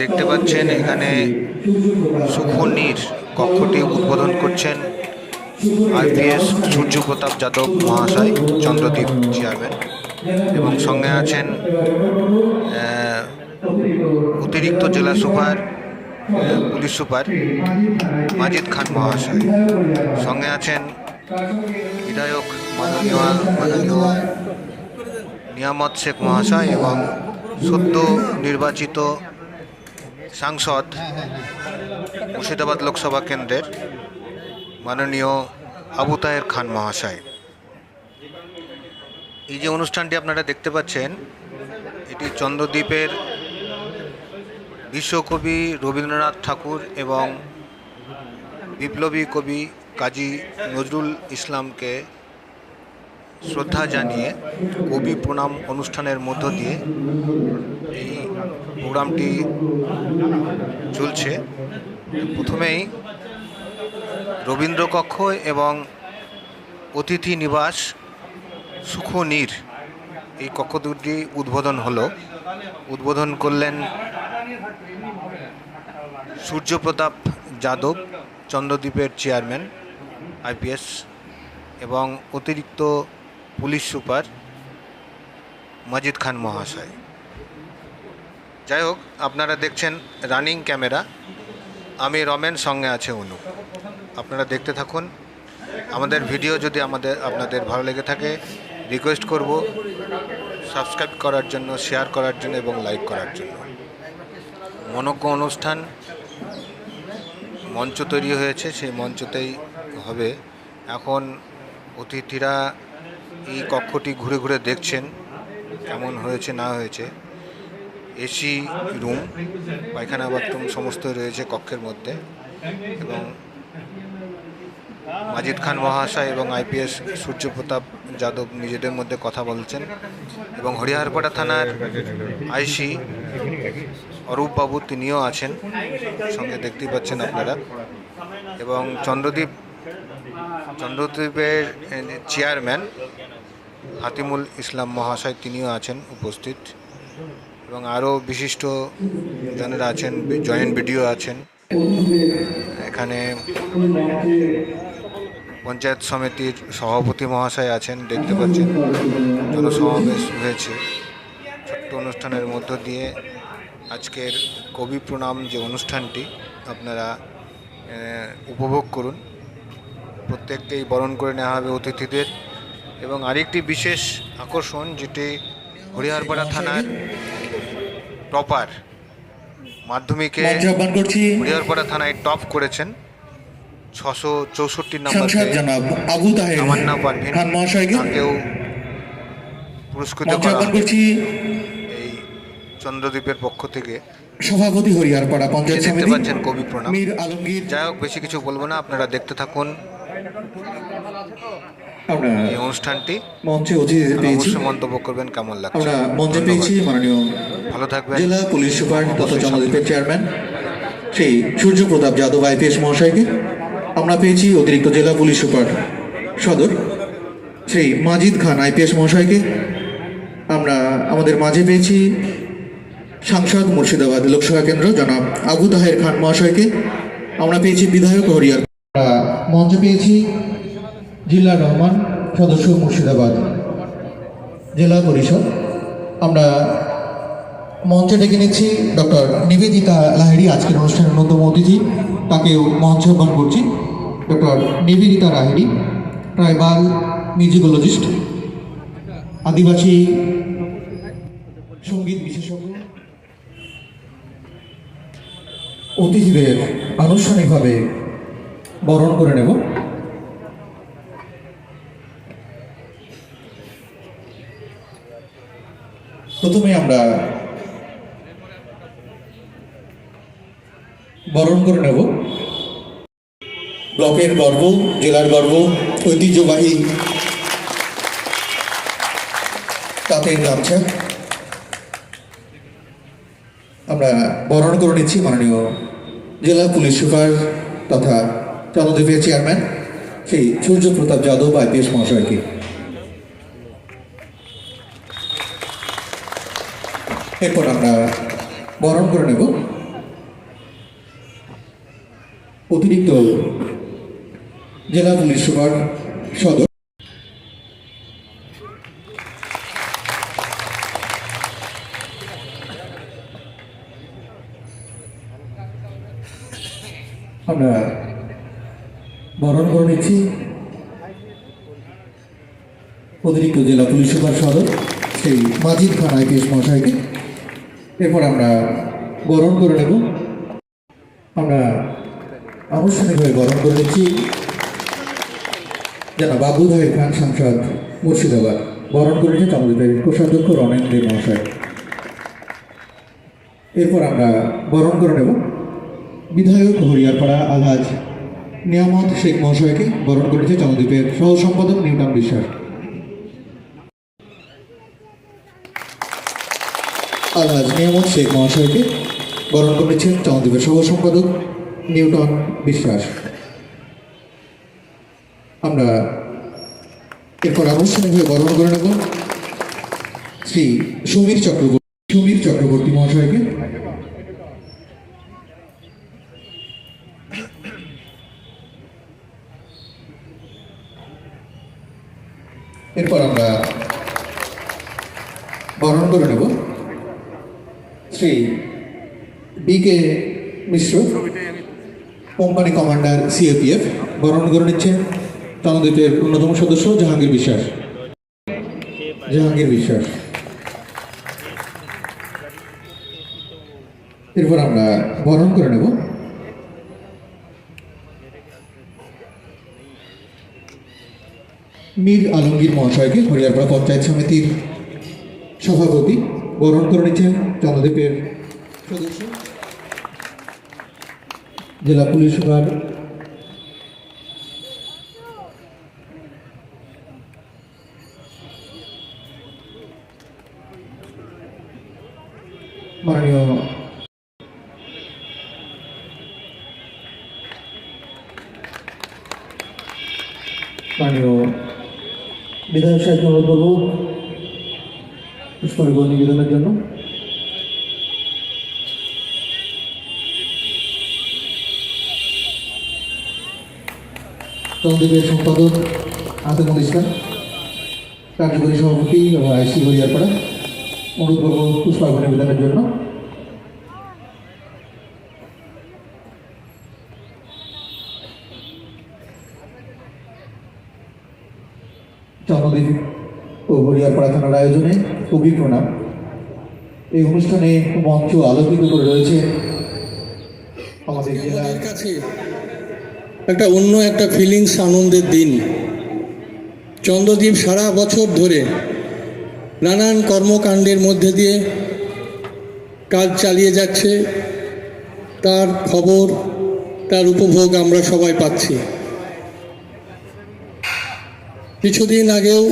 দেখতে পাচ্ছেন, এখানে সুখনির কক্ষটি উদ্বোধন করছেন আইপিএস সূর্য প্রতাপ যাদব মহাশয় চন্দ্রদ্বীপ চেয়ারম্যান। এবং সঙ্গে আছেন অতিরিক্ত জেলা super police super Majid Khan মহাশয়। সঙ্গে আছেন বিধায়ক মাননীয় মাননীয় নিয়ামত শেখ মহাশয় এবং সদ্য নির্বাচিত সাংসদ, মুর্শিদাবাদ লোকসভা কেন্দ্রের মাননীয় আবু তাহের খান মহাশয়। এই যে অনুষ্ঠানটি আপনারা দেখতে পাচ্ছেন, এটি চন্দ্রদ্বীপের বিশ্বকবি রবীন্দ্রনাথ ঠাকুর এবং বিপ্লবী কবি কাজী নজরুল ইসলামকে শ্রদ্ধা জানিয়ে কবি প্রণাম অনুষ্ঠানের মধ্য দিয়ে এই প্রোগ্রামটি চলছে। প্রথমেই রবীন্দ্রকক্ষ এবং অতিথি নিবাস সুখনীর এই কক্ষ দুটি উদ্বোধন হলো। উদ্বোধন করলেন সূর্যপ্রতাপ যাদব, চন্দ্রদ্বীপের চেয়ারম্যান আইপিএস এবং অতিরিক্ত পুলিশ সুপার মাজিদ খান মহাশয়। যাই হোক, আপনারা দেখছেন রানিং ক্যামেরা। আমি রমেন, সঙ্গে আছে অনু। আপনারা দেখতে থাকুন। আমাদের ভিডিও যদি আমাদের, আপনাদের ভালো লেগে থাকে রিকোয়েস্ট করব সাবস্ক্রাইব করার জন্য শেয়ার করার জন্য এবং লাইক করার জন্য। মনজ্ঞ অনুষ্ঠান মঞ্চ তৈরি হয়েছে, সেই মঞ্চতেই হবে। এখন অতিথিরা এই কক্ষটি ঘুরে ঘুরে দেখছেন কেমন হয়েছে, না হয়েছে। এসি রুম, পায়খানা, বাথরুম সমস্ত রয়েছে কক্ষের মধ্যে এবং মাজিদ খান মহাশয় এবং আইপিএস সূর্যপ্রতাপ যাদব নিজেদের মধ্যে কথা বলছেন এবং হরিহরপাড়া থানার আইসি অরূপ বাবু তিনিও আছেন, সঙ্গে দেখতেই পাচ্ছেন আপনারা এবং চন্দ্রদ্বীপ চন্দ্রদ্বীপের চেয়ারম্যান হাতিমুল ইসলাম মহাশয় তিনিও আছেন উপস্থিত এবং আরও বিশিষ্ট জনেরা আছেন, জয়েন্ট বিডিও আছেন। এখানে পঞ্চায়েত সমিতির সভাপতি মহাশয় আছেন, দেখতে পাচ্ছেন জনসমাবেশ হয়েছে। ছোট্ট অনুষ্ঠানের মধ্য দিয়ে আজকের কবি প্রণাম যে অনুষ্ঠানটি আপনারা উপভোগ করুন। প্রত্যেককেই বরণ করে নেওয়া হবে অতিথিদের। এবং আরেকটি বিশেষ আকর্ষণ যেটি হরিহরপাড়া থানার টপার মাধ্যমিকে হরিহরপাড়া থানায় টপ করেছেন। ছশো চৌষট্টি নম্বর পারভিন। তাকেও পুরস্কৃত করা এই চন্দ্রদ্বীপের পক্ষ থেকে সভাপতি হরিয়ারপাড়া পঞ্চায়েত দেখতে পাচ্ছেন কবি প্রণাম। যাই হোক বেশি কিছু বলব না আপনারা দেখতে থাকুন। আমরা এই অনুষ্ঠানটি মঞ্চে অতিথি আর পেয়েছি। মন্তব্য করবেন কেমন লাগছে? আমরা মঞ্চে পেয়েছি মাননীয় ভালো থাকবেন। জেলা পুলিশ সুপার তথা চন্দ্রদ্বীপের চেয়ারম্যান শ্রী সূর্য প্রতাপ যাদব আইপিএস মহাশয়কে। আমরা পেয়েছি অতিরিক্ত জেলা পুলিশ সুপার সদর শ্রী মাজিদ খান আইপিএস মহাশয়কে। আমরা আমাদের মাঝে পেয়েছি সাংসদ মুর্শিদাবাদ লোকসভা কেন্দ্র জনাব আবু তাহের খান মহাশয়কে। আমরা পেয়েছি বিধায়ক হরিয়ার। আমরা মঞ্চে পেয়েছি জিল্লা রহমান, সদস্য মুর্শিদাবাদ জেলা পরিষদ। আমরা মঞ্চে ডেকে নিচ্ছি ডক্টর নিবেদিতা লাহিড়ি, আজকের অনুষ্ঠানের অন্যতম অতিথি। তাকেও মঞ্চ আহ্বান করছি doctor Nivedita Lahiri, tribal musicologist, আদিবাসী সংগীত বিশেষজ্ঞ। অতিথিদের আনুষ্ঠানিকভাবে বরণ করে নেব। প্রথমে আমরা বরণ করে নেব। ব্লকের গর্ব, জেলার গর্ব, ঐতিহ্যবাহী তাঁতের গামছা। আমরা বরণ করে নিচ্ছি মাননীয় জেলা পুলিশ সুপার তথা চন্দ্রদ্বীপের চেয়ারম্যান শ্রী সূর্য প্রতাপ যাদব আইপিএস মহাশয়কে। এরপর আমরা বরণ করে নেব। অতিরিক্ত জেলা পুলিশ সুপার সদর। আমরা বরণ করে নিচ্ছি। অতিরিক্ত জেলা পুলিশ সুপার সদর, সেই মাজিদ খান আইপিএস মহাশয়কে। এরপর আমরা বরণ করে নেব। আমরা আনুষ্ঠানিকভাবে গরম করে নিচ্ছি। যেন বাবুধাই খান, সাংসদ মুর্শিদাবাদ। বরণ করে নিচ্ছে আমাদের কোষাধ্যক্ষ রমেন দে মহাশয়। এরপর আমরা বরণ করে নেব। বিধায়ক হরিয়ারপাড়া আলহাজ নিয়ামত শেখ মহাশয়কে বরণ করেছে চন্দ্রদ্বীপের সহ সম্পাদক নিউটন বিশ্বাস। আলহাজ নিয়ামত শেখ মহাশয়কে বরণ করেছেন চন্দ্রদ্বীপের সহ সম্পাদক নিউটন বিশ্বাস। আমরা এরপর আনুষ্ঠানিকভাবে বরণ করে নেব শ্রী সমীর চক্রবর্তী সমীর চক্রবর্তী মহাশয়কে। এরপর আমরা বরণ করে নেব Shri B K Mishra company commander CAPF বরণ করে নিচ্ছেন চন্দ্রদ্বীপের অন্যতম সদস্য জাহাঙ্গীর বিশ্বাস। জাহাঙ্গীর বিশ্বাস। এরপর আমরা বরণ করে নেব। মীর আলমগীর মহাশয়কে হরিয়ারপাড়া পঞ্চায়েত সমিতির সভাপতি বরণ করে নিচ্ছেন চন্দ্রদ্বীপের সদস্য। জেলা পুলিশ সুপার। মাননীয় মাননীয় বিধায়ক সাহেবকে অনুরোধ পুষ্পরিবহন নিবেদনের জন্য চন্দ্রদেবের সম্পাদক আতমুল ইসলাম, কার্যকরী সভাপতি এবং আইসি হরিয়ারপাড়া অনুরোধ করব পুষ্পার্ঘ নিবেদনের জন্য। জন্মদিন ও হরিয়ারপাড়া থানার আয়োজনে কবি প্রণাম। এই অনুষ্ঠানে মঞ্চ আলোকিত করে রয়েছে আমাদের কাছে একটা অন্য একটা ফিলিংস আনন্দের দিন। চন্দ্রদ্বীপ সারা বছর ধরে নানান কর্মকাণ্ডের মধ্যে দিয়ে কাজ চালিয়ে যাচ্ছে। তার খবর, তার উপভোগ আমরা সবাই পাচ্ছি। কিছুদিন আগেও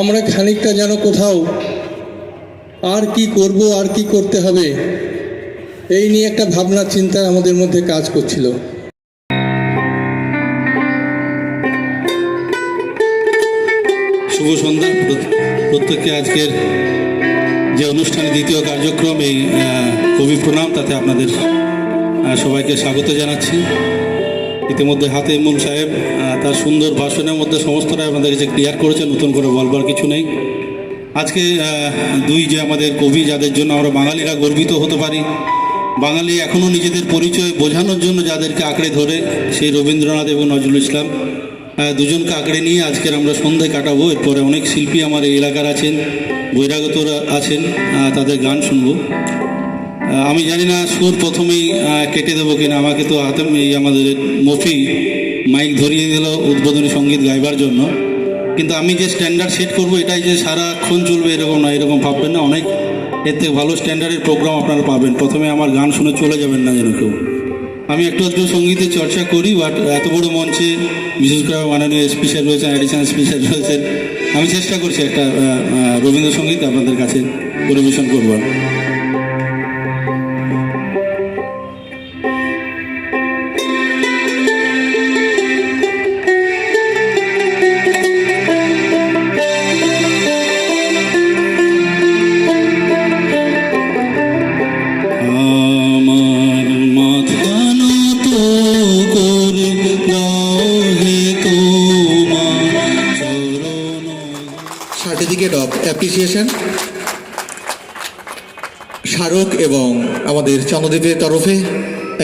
আমরা খানিকটা যেন কোথাও আর কি করব, আর কি করতে হবে, এই নিয়ে একটা ভাবনা, চিন্তা আমাদের মধ্যে কাজ করছিল। শুভ সন্ধ্যা। প্রত্যেককে আজকের যে অনুষ্ঠানে দ্বিতীয় কার্যক্রম, এই কবি প্রণাম, তাতে আপনাদের সবাইকে স্বাগত জানাচ্ছি। ইতিমধ্যে হাতে ইমুল সাহেব তার সুন্দর ভাষণের মধ্যে সমস্তটা আমাদের কাছে ক্লিয়ার করেছে নতুন করে বলবার কিছু নেই। আজকে দুই যে আমাদের কবি, যাদের জন্য আমরা বাঙালিরা গর্বিত হতে পারি, বাঙালি এখনও নিজেদের পরিচয় বোঝানোর জন্য যাদেরকে আঁকড়ে ধরে, সেই রবীন্দ্রনাথ এবং নজরুল ইসলাম দুজনকে আঁকড়ে নিয়ে আজকের আমরা সন্ধে কাটাবো। এরপরে অনেক শিল্পী আমার এই এলাকার আছেন বহিরাগতরা আছেন তাদের গান শুনব। আমি জানি না সুর প্রথমেই কেটে দেবো কিনা, আমাকে তো হাতে এই আমাদের মফি মাইক ধরিয়ে দিল উদ্বোধনী সংগীত গাইবার জন্য। কিন্তু আমি যে স্ট্যান্ডার্ড সেট করব, এটাই যে সারাক্ষণ চলবে, এরকম না এরকম ভাববেন না। অনেক এর থেকে ভালো স্ট্যান্ডার্ডের প্রোগ্রাম আপনারা পাবেন। প্রথমে আমার গান শুনে চলে যাবেন না যেন কেউ। আমি একটু একটু সঙ্গীতের চর্চা করি বাট এত বড় মঞ্চে বিশেষ করে মাননীয় এসপি স্যার রয়েছেন অ্যাডিশনাল এসপি স্যার রয়েছেন, আমি চেষ্টা করছি একটা রবীন্দ্রসঙ্গীত আপনাদের কাছে পরিবেশন করবার। চন্দ্রদ্বীপের তরফে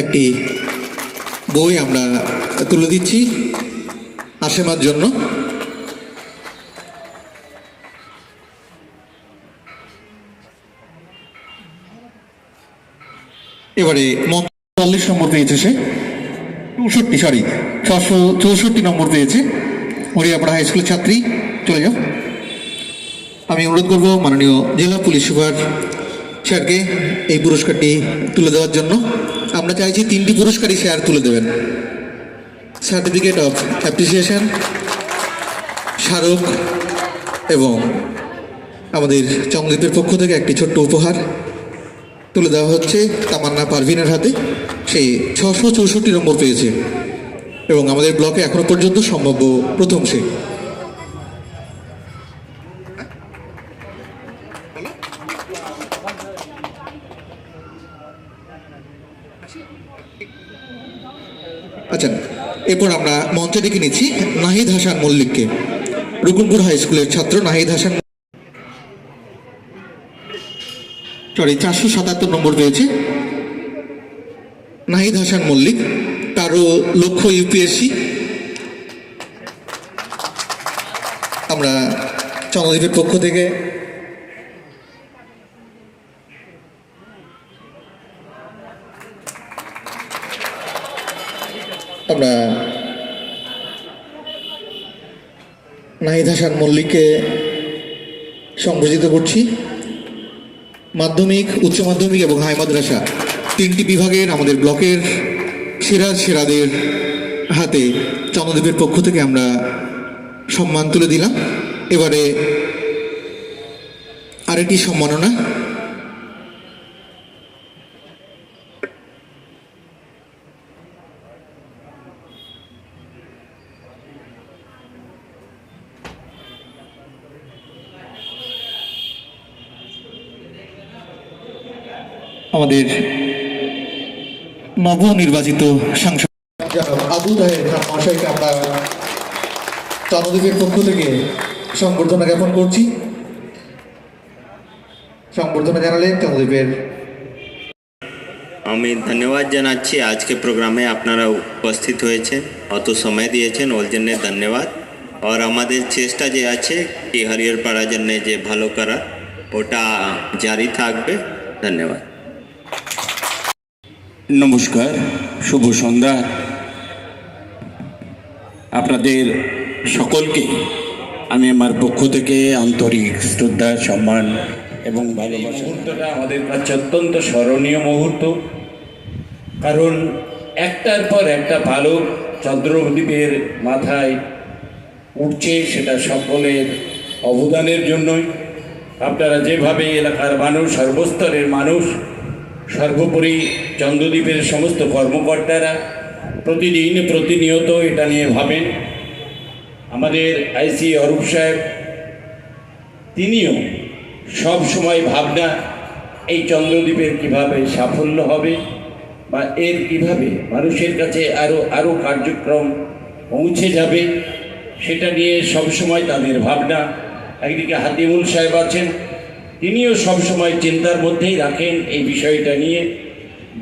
একটি বই আমরা তুলে দিচ্ছি আশেমার জন্য। এবারে চল্লিশ নম্বর পেয়েছে সে। চৌষট্টি সরি ছশো চৌষট্টি নম্বর পেয়েছে। হরিয়াপাড়া হাই স্কুলের ছাত্রী, চলে যাও। আমি অনুরোধ করব মাননীয় জেলা পুলিশ সুপার স্যারকে এই পুরস্কারটি তুলে দেওয়ার জন্য। আমরা চাইছি তিনটি পুরস্কারই স্যার তুলে দেবেন। সার্টিফিকেট অফ অ্যাপ্রিসিয়েশন স্মারক এবং আমাদের চন্দ্রদ্বীপের পক্ষ থেকে একটি ছোট্ট উপহার তুলে দেওয়া হচ্ছে তামান্না পারভিনের হাতে। সে ছশো চৌষট্টি নম্বর পেয়েছে এবং আমাদের ব্লকে এখনও পর্যন্ত সম্ভাব্য প্রথম সে। এরপর আমরা মঞ্চে ডেকে নিচ্ছি নাহিদ হাসান মল্লিককে। রুকুনপুর হাই স্কুলের ছাত্র নাহিদ হাসান সরি, চারশো সাতাত্তর নম্বর পেয়েছে। নাহিদ হাসান মল্লিক, তারও লক্ষ্য ইউপিএসসি। আমরা চন্দ্রদ্বীপের পক্ষ থেকে আমরা নাহিদ হাসান মল্লিককে সংযোজিত করছি। মাধ্যমিক, উচ্চ মাধ্যমিক এবং হাই মাদ্রাসা তিনটি বিভাগের আমাদের ব্লকের সেরা সেরাদের হাতে চন্দ্রদ্বীপের পক্ষ থেকে আমরা সম্মান তুলে দিলাম। এবারে আরেকটি সম্মাননা আমাদের নবনির্বাচিত সাংসদ আবু তাহের খান মহাশয়কে আমরা চন্দ্রদ্বীপের পক্ষ থেকে সংবর্ধনা জ্ঞাপন করছি। সংবর্ধনা জানালেন চন্দ্রদ্বীপের আমি ধন্যবাদ জানাচ্ছি। আজকে প্রোগ্রামে আপনারা উপস্থিত হয়েছেন অত সময় দিয়েছেন ওর জন্যে ধন্যবাদ। আর আমাদের চেষ্টা যে আছে কি হরিহর পাড়ার জন্যে যে ভালো করা ওটা জারি থাকবে। ধন্যবাদ। নমস্কার, শুভ সন্ধ্যা। আপনাদের সকলকে আমি আমার পক্ষ থেকে আন্তরিক শ্রদ্ধা, সম্মান এবং মুহূর্তটা আমাদের কাছে অত্যন্ত স্মরণীয় মুহূর্ত। কারণ একটার পর একটা বালক চন্দ্রদ্বীপের মাথায় উঠছে, সেটা সকলের অবদানের জন্যই। আপনারা যেভাবে এলাকার মানুষ, সর্বস্তরের মানুষ সর্বোপরি চন্দ্রদ্বীপের সমস্ত কর্মকর্তারা প্রতিদিন প্রতিনিয়ত এটা নিয়ে ভাবেন। আমাদের আইসি অরূপ সাহেব, তিনিও সব সময় ভাবনা, এই চন্দ্রদ্বীপের কীভাবে সাফল্য হবে বা এর কীভাবে মানুষের কাছে আরও আরও কার্যক্রম পৌঁছে যাবে, সেটা নিয়ে সব সময় তাদের ভাবনা। একদিকে হাতিমুল সাহেব আছেন তিনিও সবসময় চিন্তার মধ্যেই রাখেন এই বিষয়টা নিয়ে।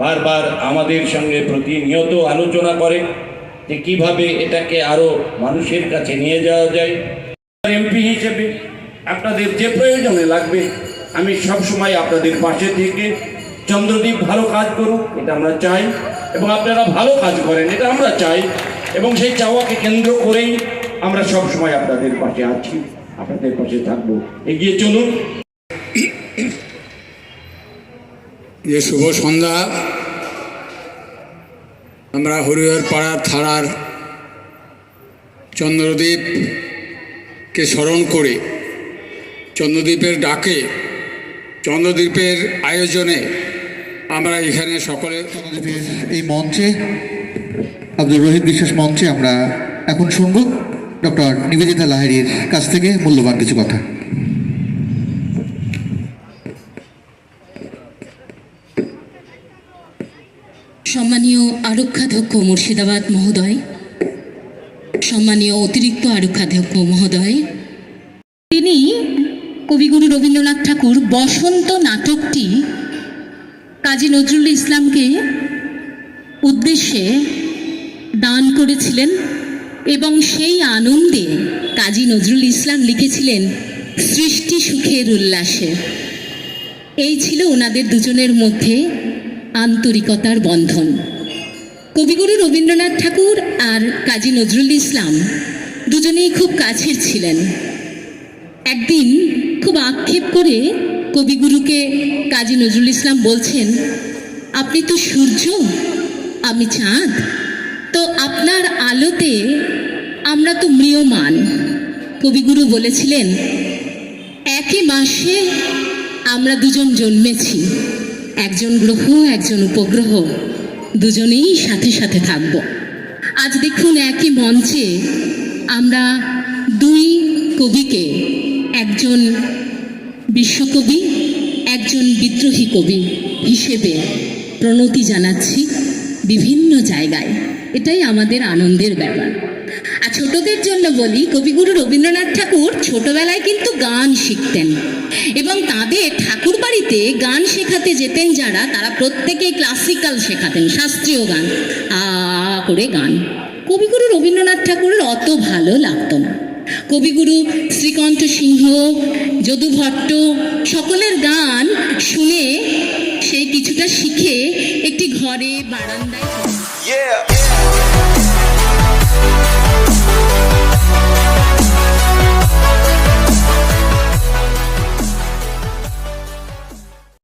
বারবার আমাদের সঙ্গে প্রতিনিয়ত আলোচনা করেন যে কীভাবে এটাকে আরও মানুষের কাছে নিয়ে যাওয়া যায়। এমপি হিসেবে আপনাদের যে প্রয়োজনে লাগবে, আমি সব সময় আপনাদের পাশে থেকে চন্দ্রদ্বীপ ভালো কাজ করুক, এটা আমরা চাই, এবং আপনারা ভালো কাজ করেন, এটা আমরা চাই, এবং সেই চাওয়াকে কেন্দ্র করেই আমরা সব সময় আপনাদের পাশে আছি, আপনাদের পাশে থাকব। এগিয়ে চলুন। যে শুভ সন্ধ্যা। আমরা হরিহর পাড়ার থানার চন্দ্রদ্বীপকে স্মরণ করে। চন্দ্রদ্বীপের ডাকে চন্দ্রদ্বীপের আয়োজনে আমরা এখানে সকলে চন্দ্রদ্বীপের এই মঞ্চে, আব্দুল রহিত বিশ্বাস মঞ্চে আমরা এখন শুনব ডক্টর নিবেদিতা লাহিড়ির কাছ থেকে মূল্যবান কিছু কথা সম্মানীয় আরক্ষাধ্যক্ষ মুর্শিদাবাদ মহোদয়। সম্মানীয় অতিরিক্ত আরক্ষাধ্যক্ষ মহোদয়। তিনি কবিগুরু রবীন্দ্রনাথ ঠাকুর বসন্ত নাটকটি কাজী নজরুল ইসলামকে উদ্দেশ্যে দান করেছিলেন এবং সেই আনন্দে কাজী নজরুল ইসলাম লিখেছিলেন সৃষ্টি সুখের উল্লাসে। এই ছিল ওনাদের দুজনের মধ্যে আন্তরিকতার বন্ধন। কবিগুরু রবীন্দ্রনাথ ঠাকুর আর কাজী নজরুল ইসলাম দুজনেই খুব কাছের ছিলেন। একদিন খুব আক্ষেপ করে কবিগুরুকে কাজী নজরুল ইসলাম বলছেন, আপনি তো সূর্য, আমি চাঁদ, তো আপনার আলোতে আমরা তো ম্রিয়মান। কবিগুরু বলেছিলেন, একই মাসে আমরা দুজন জন্মেছি, একজন গ্রহ, একজন উপগ্রহ। দুজনেই সাথে সাথে থাকব। আজ দেখুন একই মঞ্চে আমরা দুই কবিকে, একজন বিশ্বকবি, একজন বিদ্রোহী কবি হিসেবে প্রণতি জানাচ্ছি বিভিন্ন জায়গায়। এটাই আমাদের আনন্দের ব্যাপার। আর ছোটদের জন্য বলি, কবিগুরু রবীন্দ্রনাথ ঠাকুর ছোটবেলায় কিন্তু গান শিখতেন। এবং তাদের ঠাকুর বাড়িতে গান শেখাতে যেতেন যারা, তারা প্রত্যেকেই ক্লাসিক্যাল শেখাতেন, শাস্ত্রীয় গান। আ করে গান। কবিগুরু রবীন্দ্রনাথ ঠাকুরের অত ভালো লাগতো না। কবিগুরু শ্রীকণ্ঠ সিংহ যদু ভট্ট সকলের গান শুনে সেই কিছুটা শিখে একটি ঘরে বারান্দায় Yeah.